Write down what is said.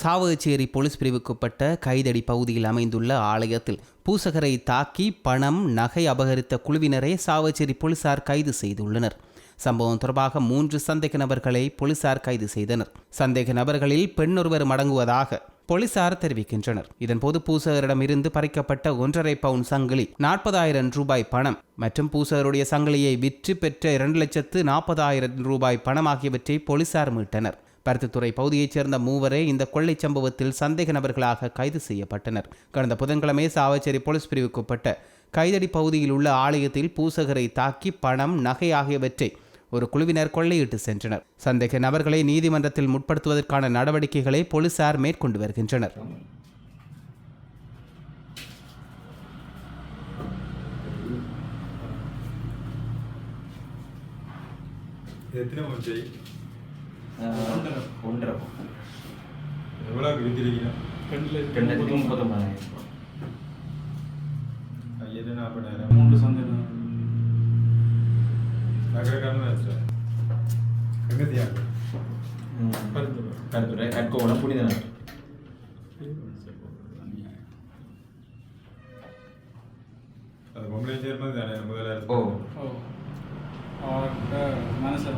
Chavakachcheri police பிரிவுக்குட்பட்ட கைதடி பகுதியில் அமைந்துள்ள ஆலயத்தில் பூசகரை தாக்கி பணம் நகை அபகரித்த குழுவினரை சாவகச்சேரி போலீசார் கைது செய்துள்ளனர். சம்பவம் தொடர்பாக மூன்று சந்தேக நபர்களை போலீசார் கைது செய்தனர். சந்தேக நபர்களில் பெண்ணொருவர் அடங்குவதாக போலீசார் தெரிவிக்கின்றனர். இதன்போது பூசகரிடமிருந்து பறிக்கப்பட்ட ஒன்றரை பவுன் சங்கிலி நாற்பதாயிரம் ரூபாய் பணம் மற்றும் பூசகருடைய சங்கிலியை விற்று பெற்ற இரண்டு லட்சத்து நாற்பதாயிரம் ரூபாய் பணம் ஆகியவற்றை போலீசார் மீட்டனர். பருத்தித்துறை பகுதியைச் சேர்ந்த மூவரே இந்த கொள்ளைச் சம்பவத்தில் சந்தேக நபர்களாக கைது செய்யப்பட்டனர். கடந்த புதன்கிழமை சாவச்சேரி போலீஸ் பிரிவுக்குட்பட்ட கைதடி பகுதியில் உள்ள ஆலயத்தில் பூசகரை தாக்கி பணம் நகை ஆகியவற்றை ஒரு குழுவினர் கொள்ளையிட்டு சென்றனர். சந்தேக நபர்களை நீதிமன்றத்தில் முற்படுத்துவதற்கான நடவடிக்கைகளை போலீசார் மேற்கொண்டு வருகின்றனர். எத்தனை ஒன்றரை எவ்வளோ வித்திருக்கீங்க ரெண்டு லட்சத்தி முப்பத்தொம்பதாயிரம் ஐயாயிரம் நாற்பதாயிரம் மூன்று சந்தேகம். நகரக்காரன் சார். எங்கத்தியாக கருத்துறை கற்கோவலம் புனிதனர் அது பொம்பளை சேர்மது தானே முதல்ல ஓ. அவர்கிட்ட மனசு